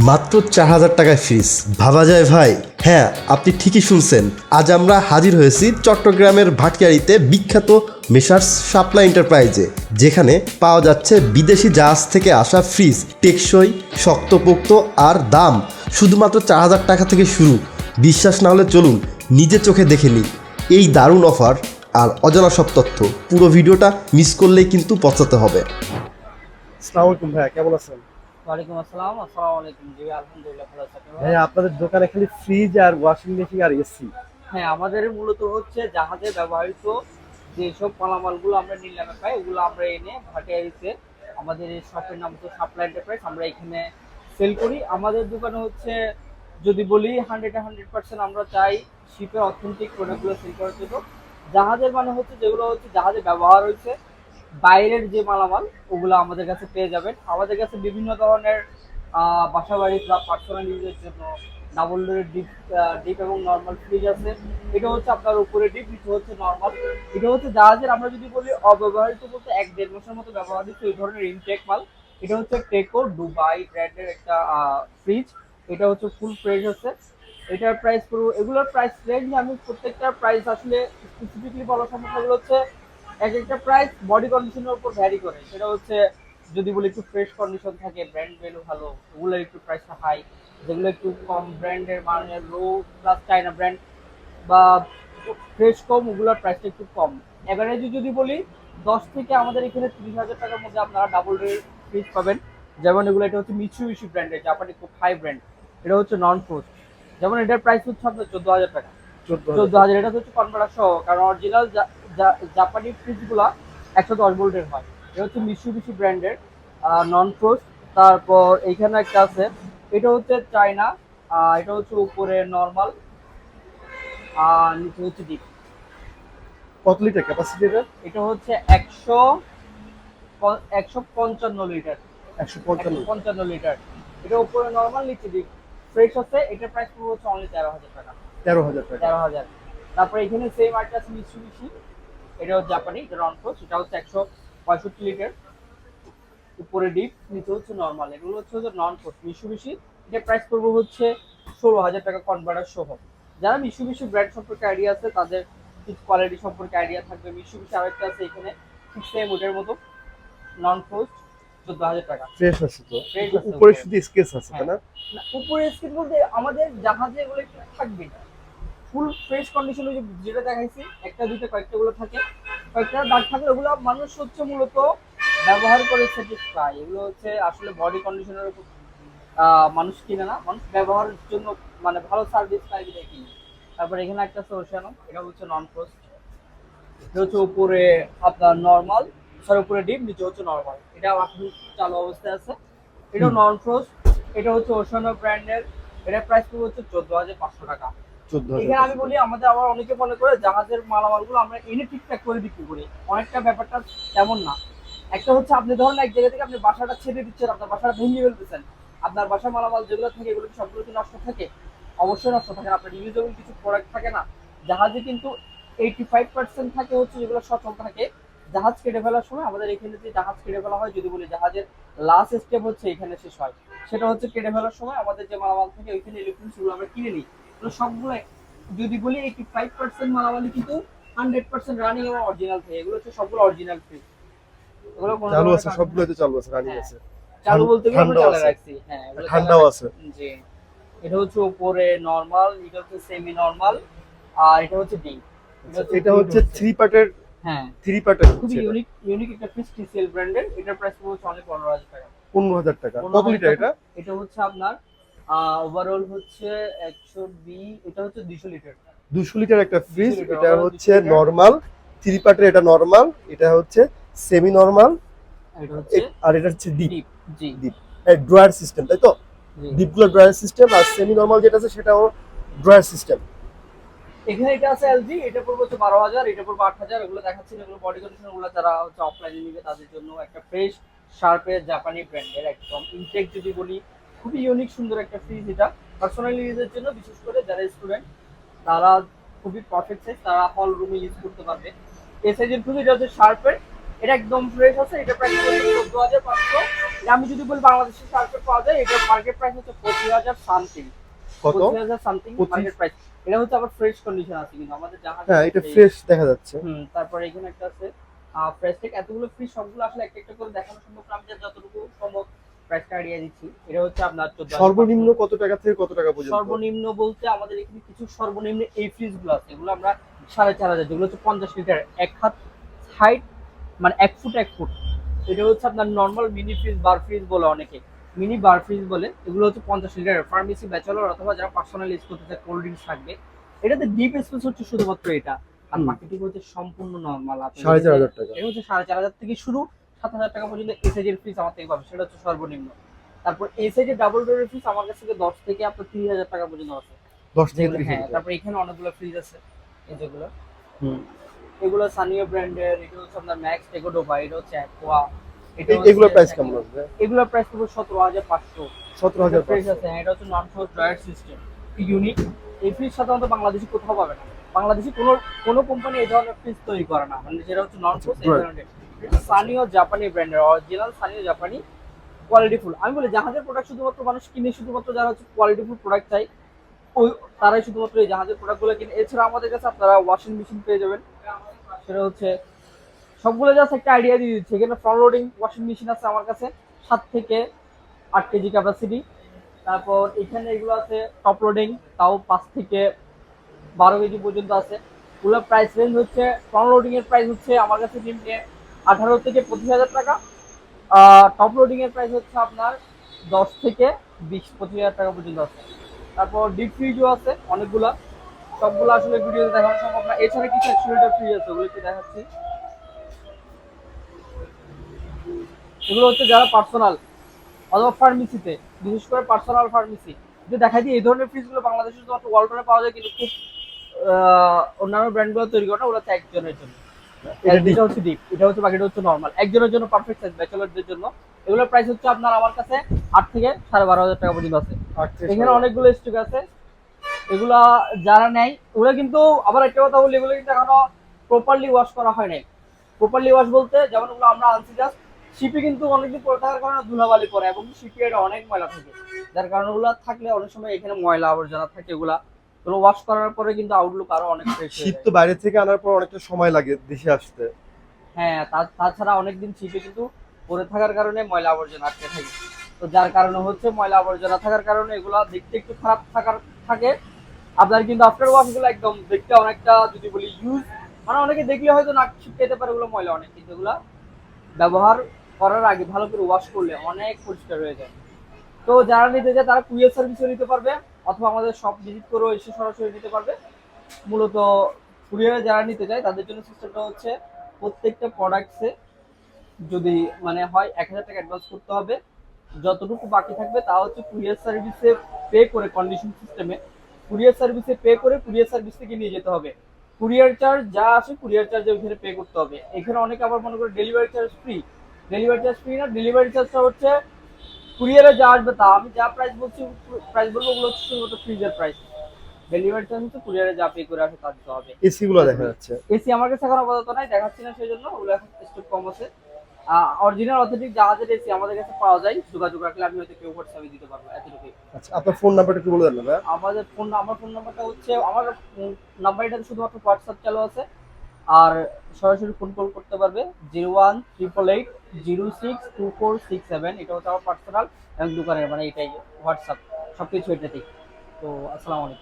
মাত্র চার হাজার টাকায় ফ্রিজ ভাবা যায় ভাই। হ্যাঁ আপনি ঠিকই শুনছেন। আজ আমরা হাজির হয়েছি চট্টগ্রামের ভাটকারিতে বিখ্যাত মেসার্স সাপ্লাই এন্টারপ্রাইজে, যেখানে পাওয়া যাচ্ছে বিদেশি জাহাজ থেকে আসা ফ্রিজ টেকসই, শক্তপোক্ত আর দাম। শুধুমাত্র চার হাজার টাকা থেকে শুরু। বিশ্বাস না হলে চলুন নিজে চোখে দেখে নিই। এই দারুণ অফার আর অজানা সব তথ্য। পুরো ভিডিওটা মিস করলেই কিন্তু পচাতে হবে। ভাইয়া, কেমন আছেন? ওয়ালাইকুম আসসালাম আসসালামু আলাইকুম। জি আলহামদুলিল্লাহ ভালো আছি। ভাইয়া আপনাদের দোকানে খালি ফ্রিজ আর ওয়াশিং মেশিন আর এসি হ্যাঁ আমাদের মূলত হচ্ছে জাহাজে ব্যবহৃত যেসব মালামালগুলো আমরা নিলামে পাই ওগুলো আমরা এনে ভাটিয়ারিতে আমাদের এই শপের নাম হচ্ছে সাপ্লাই এন্টারপ্রাইজ আমরা এখানে সেল করি। আমাদের দোকানে হচ্ছে যদি বলি হান্ড্রেড হান্ড্রেড পার্সেন্ট আমরা চাই শিপের অথেন্টিক প্রোডাক্টগুলো সেল করার জন্য। জাহাজের মানে হচ্ছে যেগুলো হচ্ছে জাহাজে ব্যবহার হয়েছে। বাইরের যে মালামাল ওগুলো আমাদের কাছে পেয়ে যাবেন। আমাদের কাছে বিভিন্ন ধরনের আহ, বাসা বাড়ি বা পার্সোনাল ইউজের জন্য ডাবল ডোরের ডিপ ডিপ এবং নর্মাল ফ্রিজ আছে। এটা হচ্ছে আপনার উপরে ডিপ নিচে হচ্ছে নর্মাল এটা হচ্ছে জাহাজের আমরা যদি বলি অব্যবহৃত বলতে এক দেড় মাসের মতো ব্যবহার দিচ্ছে ওই ধরনের ইনটেক মাল। এটা হচ্ছে টেকো দুবাই ব্র্যান্ডের একটা ফ্রিজ এটা হচ্ছে ফুল প্রাইস আছে। এটার প্রাইস পুরো এগুলোর প্রাইস রেঞ্জ আমি প্রত্যেকটার প্রাইস আসলে স্পেসিফিকলি বলা সম্ভব হচ্ছে এক একটা প্রাইস বডি কন্ডিশনের উপর ভ্যারি করে। সেটা হচ্ছে যদি বলি একটু ফ্রেশ কন্ডিশন থাকে ব্র্যান্ড ভ্যালু ভালো ওগুলোর একটু প্রাইসটা হাই যেগুলো একটু কম ব্র্যান্ডের মানে লো প্লাস চাইনা ব্র্যান্ড বা ফ্রেশ কম ওগুলোর প্রাইসটা একটু কম। এভারেজে যদি বলি দশ থেকে আমাদের এখানে তিরিশ হাজার টাকার মধ্যে আপনারা ডাবল রেট ফ্রিজ পাবেন। যেমন এগুলো এটা হচ্ছে মিচু ইস্যু ব্র্যান্ডের জাপানি খুব হাই ব্র্যান্ড এটা হচ্ছে নন ফ্রোস্ট যেমন এটার প্রাইস হচ্ছে আপনার চোদ্দ হাজার টাকা। চোদ্দ চোদ্দ হাজার এটা হচ্ছে কনভার্টার সহ কারণ অরিজিনাল জাপানি ফ্রিজগুলা একশো দশ ভোল্টের হয়। এটা হচ্ছে মিশু মিশু ব্র্যান্ডের নন ফ্রোজ তারপর এইখানে একটা আছে এটা হচ্ছে চায়না এটা হচ্ছে উপরে নর্মাল আর নিচে হচ্ছে ডিপ কত লিটার ক্যাপাসিটি এটা? এটা হচ্ছে একশো একশো পঞ্চান্ন লিটার একশো পঞ্চান্ন। পঞ্চান্ন লিটার এটা উপরে নর্মাল নিচে ডিপ ফ্রেশ আছে এটার প্রাইস পুরো হচ্ছে অনলি তেরো হাজার টাকা। তেরো হাজার টাকা। তেরো হাজার। তারপরে এখানে সেম আরেকটা আছে মিসুবিশি এটা হচ্ছে জাপানি এটা রনফ্রো সেটা হচ্ছে একশো পঁয়ষট্টি লিটার। উপরে ডিপ নিচে হচ্ছে নর্মাল এগুলো হচ্ছে হচ্ছে নন ফোর্স মিসুবিশি এটা প্রাইস পড়বে হচ্ছে ষোলো হাজার টাকা কনভার্টার সহ। যারা মিসুবিশি ব্র্যান্ড সম্পর্কে আইডিয়া আছে তাদের কোয়ালিটি সম্পর্কে আইডিয়া থাকবে। মিসুবিশি আরেকটা আছে এখানে ঠিক সেম ওটার মতো নন ফোর্স চোদ্দ হাজার টাকা। ফ্রেশ আছে তো? উপরে। শুধু স্কেচ আছে তাই না? না, উপরে স্ক্রিন বলতে আমাদের জাহাজে এগুলো একটু থাকবে ফুল ফ্রেশ কন্ডিশনে যেটা দেখাইছি একটা দুইটা কয়েকটা গুলো থাকে। কয়েকটা দাগ থাকলে ওগুলো মানুষ হচ্ছে মূলত ব্যবহার করে স্যাটিসফাই এগুলো হচ্ছে আসলে বডি কন্ডিশনের উপর মানুষ কিনে না। মানুষ ব্যবহারের জন্য মানে ভালো সার্ভিস পাই বিধায় কিনে। তারপর এখানে একটা আছে ওশানো এটা হচ্ছে নন ফ্রোস্ট এটা হচ্ছে উপরে আপনার নর্মাল সরি উপরে ডিপ নিচে হচ্ছে নর্মাল এটা এখন চালু অবস্থায় আছে। এটা নন ফ্রোস্ট এটা হচ্ছে ওশানো ব্র্যান্ডের এটা প্রাইস পুরো হচ্ছে চোদ্দ হাজার পাঁচশো টাকা। এখানে আমি বলি আমাদের আবার অনেকে মনে করে জাহাজের মালামালগুলো আমরা এনে ঠিকঠাক করে বিক্রি করি। অনেকটা ব্যাপারটা তেমন না। একটা হচ্ছে আপনি ধরুন এক জায়গা থেকে আপনি বাসাটা ছেড়ে দিচ্ছেন আপনার বাসাটা ভেঙে ফেলতেছেন। আপনার বাসার মালামাল যেগুলো থাকে এগুলো কি সবগুলো কি নষ্ট থাকে? অবশ্যই নষ্ট থাকে আপনার ইউজেবল কিছু প্রোডাক্ট থাকে না। জাহাজে কিন্তু এইটি ফাইভ পার্সেন্ট থাকে হচ্ছে যেগুলো সচল থাকে। জাহাজ কেটে ফেলার সময় আমাদের এখানে যে জাহাজ কেটে ফেলা হয় যদি বলি জাহাজের লাস্ট স্টেপ হচ্ছে এখানে শেষ হয়। সেটা হচ্ছে কেটে ফেলার সময় আমাদের যে মালামাল থাকে ওইখানে ইলেকট্রনিক্সগুলো আমরা কিনে নিই। সবগুলো যদি বলি এইটি ফাইভ পার্সেন্ট মালামালই কিন্তু হান্ড্রেড পার্সেন্ট রানিং এবং অরিজিনাল থাকে এগুলো হচ্ছে সবগুলো অরিজিনাল ফ্রি এগুলো চালু আছে সবগুলো তো চালু আছে রানিং হ্যাঁ। আছে। চালু বলতে গেলে আমরা ঠান্ডাও রাখছি। হ্যাঁ ঠান্ডাও আছে। জি। এটা হচ্ছে উপরে নরমাল এটা হচ্ছে সেমি নরমাল আর এটা হচ্ছে ডি এটা হচ্ছে থ্রি পার্টের হ্যাঁ। থ্রি পার্টের খুবই ইউনিক ইউনিক একটা ফিস টিসিএল ব্র্যান্ডের এটার প্রাইস হচ্ছে অনেক পনেরো হাজার টাকা। পনেরো হাজার টাকা। কত লিটার। এটা? এটা হচ্ছে আপনার ওভারঅল হচ্ছে একশো বি এটা হচ্ছে দুশো লিটার। দুশো লিটার একটা ফ্রিজ এটা হচ্ছে 200 নর্মাল থ্রি পার্টের এটা নর্মাল এটা হচ্ছে সেমি নর্মাল হচ্ছে আর এটা হচ্ছে ডিপ ডিপ ড্রয়ার সিস্টেম তাই তো? ডিপগুলো ড্রয়ার সিস্টেম আর সেমি নর্মাল যেটা আছে সেটাও ড্রয়ার সিস্টেম এখানে এটা আছে এলজি এটা পড়বে হচ্ছে বারো হাজার এটা পড়বে আট হাজার এগুলো দেখাচ্ছি এগুলো বডি কন্ডিশনগুলো যারা হচ্ছে অফলাইনে নিবে তাদের জন্য একটা ফ্রেশ শার্পের জাপানি ব্র্যান্ডের একদম ইনটেক যদি বলি খুবই ইউনিক সুন্দর একটা ফ্রিজ এটা। পার্সোনাল ইউজের জন্য বিশেষ করে যারা স্টুডেন্ট তারা খুবই পারফেক্ট সাইজ তারা হল রুমে ইউজ করতে পারবে। এই সাইজের ফ্রিজ এটা হচ্ছে শার্পের এটা একদম ফ্রেশ আছে এটা প্রাইস হচ্ছে চোদ্দ হাজার পাঁচশো। আমি যদি বলি বাংলাদেশের কার্পেট পাওয়া যায় এটা মার্কেট প্রাইস হচ্ছে পঁচিশ হাজার সামথিং কত? সামথিং? মার্কেট প্রাইস এটা হচ্ছে আবার ফ্রেশ কন্ডিশন আছে কিন্তু আমাদের জাহাজ হ্যাঁ এটা ফ্রেশ দেখা যাচ্ছে। হুম তারপরে এখানে একটা আছে প্রাইস টেক এতগুলো ফ্রি সবগুলো আসলে একটা একটা করে দেখানো সম্ভব আমি যতটুকু সম্ভব প্রাইসটা আইডিয়া দিচ্ছি। এটা হচ্ছে আপনার চোদ্দ সর্বনিম্ন কত টাকা থেকে কত টাকা পর্যন্ত? সর্বনিম্ন বলতে আমাদের এখানে কিছু সর্বনিম্ন এই ফ্রিজগুলো আছে। এগুলো আমরা সাড়ে চার হাজার যেগুলো হচ্ছে পঞ্চাশ লিটার এক হাত হাইট মানে এক ফুট এক ফুট এটা হচ্ছে আপনার normal mini fridge bar fridge বলে অনেকে। মিনি বার ফ্রিজ বলে এগুলো হচ্ছে পঞ্চাশ লিটার ফার্মেসি ব্যাচেলর অথবা যারা পার্সোনাল ইউজ করতে চায় কোল্ড ড্রিঙ্কস থাকবে। এটাতে ডিপ স্পেস হচ্ছে শুধুমাত্র এটা। আর হুম। বাকিটুকু হচ্ছে সম্পূর্ণ নর্মাল সাড়ে চার হাজার টাকা। এটা হচ্ছে সাড়ে চার হাজার থেকে শুরু। সাত হাজার টাকা পর্যন্ত এসএজের ফিস আমার থেকে পাবে সেটা হচ্ছে সর্বনিম্ন। তারপর এসএজের ডাবল ডোরের ফিস আমার কাছ থেকে দশ থেকে আপনার তিরিশ হাজার টাকা পর্যন্ত আছে। দশ থেকে হ্যাঁ। তারপর এখানে অনেকগুলো ফ্রিজ আছে এই যেগুলো। হুম। এগুলো সানিও ব্র্যান্ডের এটা হচ্ছে আপনার ম্যাক্স টেকোডোভা এটা হচ্ছে অ্যাকোয়া এ- এগুলোর প্রাইস কেমন আসবে এগুলোর প্রাইস পড়বে সতেরো হাজার পাঁচশো। সতেরো হাজার ফ্রিজ আছে হ্যাঁ, এটা হচ্ছে নন ড্রয়ার সিস্টেম ইউনিক এই ফ্রিজ সাধারণত বাংলাদেশে কোথাও পাবে না। বাংলাদেশে কোনো কোনো কোম্পানি এই ধরনের ফ্রিজ তৈরি করে না। মানে যেটা হচ্ছে নন ফোর্স এই ধরনের সানিও জাপানি ব্র্যান্ডের অরিজিনাল সানিও জাপানি কোয়ালিটিফুল আমি বলি, জাহাজের প্রোডাক্ট শুধুমাত্র মানুষ কিনে, শুধুমাত্র যারা হচ্ছে কোয়ালিটিফুল প্রোডাক্ট চাই ওই তারাই শুধুমাত্র এই জাহাজের প্রোডাক্টগুলো কিনে। এছাড়া আমাদের কাছে আপনারা ওয়াশিং মেশিন পেয়ে যাবেন। সেটা হচ্ছে সবগুলো জাস্ট একটা আইডিয়া দিয়ে দিচ্ছে। এখানে ফ্রন্ট লোডিং ওয়াশিং মেশিন আছে আমার কাছে, সাত থেকে আট কেজি ক্যাপাসিটি তারপর এখানে এগুলো আছে টপ লোডিং তাও পাঁচ থেকে বারো কেজি পর্যন্ত আছে। ওগুলো প্রাইস রেঞ্জ হচ্ছে ফ্রন্ট লোডিংয়ের প্রাইস হচ্ছে আমার কাছে নিম্নে আঠারো থেকে পঁচিশ হাজার টাকা। টপ লোডিং এর প্রাইস হচ্ছে আপনার দশ থেকে বিশ, পঁচিশ হাজার টাকা পর্যন্ত আছে। তারপর ডিপ ফ্রিজও আছে, অনেকগুলা। সবগুলো আসলে ভিডিওতে দেখানো সম্ভব না। এছাড়া কিছু একশো লিটার ফ্রিজ আছে, ওগুলো দেখাচ্ছি। এগুলো হচ্ছে যারা পার্সোনাল অথবা ফার্মেসিতে বিশেষ করে পার্সোনাল ফার্মেসি যে দেখা যায় এই ধরনের ফ্রিজগুলো বাংলাদেশে ওয়ালটনে পাওয়া যায়, কিন্তু খুব অন্যান্য ব্র্যান্ডগুলো তৈরি করে না হচ্ছে একজনের জন্য। এটা হচ্ছে ডিপ এটা হচ্ছে বাকিটা হচ্ছে নর্মাল একজনের জন্য পারফেক্ট সাইজ ব্যাচেলারদের জন্য। এগুলোর প্রাইস হচ্ছে আপনার আমার কাছে আট থেকে সাড়ে বারো হাজার টাকা পর্যন্ত আছে। এখানে অনেকগুলো স্টক আছে। এগুলা যারা নেয় ওরা কিন্তু আবার একটা কথা বলি এগুলো কিন্তু এখনও প্রপারলি ওয়াশ করা হয় নাই। প্রপারলি ওয়াশ বলতে যেমন ওগুলো আমরা আনছি জাস্ট শিপি কিন্তু অনেকদিন পরে থাকার কারণে ধুলাবালি পরে এবং শিপি এটা অনেক ময়লা থাকে। যার কারণে ওগুলো থাকলে অনেক সময় এখানে ময়লা আবর্জনা থাকে এগুলা। ওগুলো ওয়াশ করার পরে কিন্তু আউটলুক আরও অনেক ফ্রেশ শীত তো বাইরে থেকে আনার পর অনেকটা সময় লাগে দেশে আসতে। হ্যাঁ তাছাড়া অনেকদিন শিপে কিন্তু পরে থাকার কারণে ময়লা আবর্জনা আটকে থাকে। তো যার কারণে হচ্ছে ময়লা আবর্জনা থাকার কারণে এগুলো দেখতে একটু খারাপ থাকার থাকে। আপনার কিন্তু আফটার ওয়াশগুলো একদম দেখতে অনেকটা যদি বলি ইউজ মানে অনেকে দেখলে হয়তো নাক ছিটকাইতে পারে ওগুলো ময়লা অনেক কিন্তু এগুলা ব্যবহার করার আগে ভালো করে ওয়াশ করলে অনেক পরিষ্কার হয়ে যায়। তো যারা নিতে যায় তারা কুরিয়ার সার্ভিসও নিতে পারবে। অথবা আমাদের সব ভিজিট করেও এসে সরাসরি নিতে পারবে। মূলত কুরিয়ারে যারা নিতে চায়, তাদের জন্য সিস্টেমটা হচ্ছে প্রত্যেকটা প্রোডাক্টসে যদি মানে হয় এক হাজার টাকা অ্যাডভান্স করতে হবে। যতটুকু বাকি থাকবে তা হচ্ছে কুরিয়ার সার্ভিসে পে করে কন্ডিশন সিস্টেমে কুরিয়ার সার্ভিসে পে করে কুরিয়ার সার্ভিস থেকে নিয়ে যেতে হবে। কুরিয়ার চার্জ যা আসে কুরিয়ার চার্জ ওইখানে পে করতে হবে। এখানে অনেকে আবার মনে করে delivery charge free delivery charge free না ডেলিভারি চার্জটা হচ্ছে কুরিয়ারে যা আসবে তা। আমি যা প্রাইস বলছি প্রাইস বলব ওগুলো হচ্ছে শুধুমাত্র ফ্রিজের প্রাইস ডেলিভারি চার্জ হচ্ছে কুরিয়ারে যা পে করে আসে তা দিতে হবে। এসি গুলো দেখা যাচ্ছে। এসি আমার কাছে এখন আপাতত নাই দেখাচ্ছি না সেই জন্য ওগুলো এখন স্টক কম আছে। অরিজিনাল অথেন্টিক জাহাজের এসি আমাদের কাছে পাওয়া যায় যোগাযোগ রাখলে আমি হয়তো কেউ হোয়াটসঅ্যাপে দিতে পারব এতটুকুই। আচ্ছা আপনার ফোন নাম্বারটা একটু বলে দেন আমাদের ফোন আমার ফোন নাম্বারটা হচ্ছে আমার নাম্বার এটা শুধুমাত্র হোয়াটসঅ্যাপ চালু আছে। আর সরাসরি ফোন কল করতে পারবে zero one triple eight zero six two four six seven এটা হচ্ছে আমার পার্সোনাল এবং দোকানের মানে এটাই হোয়াটসঅ্যাপ সব কিছু এটাতেই। তো, আসসালামু আলাইকুম।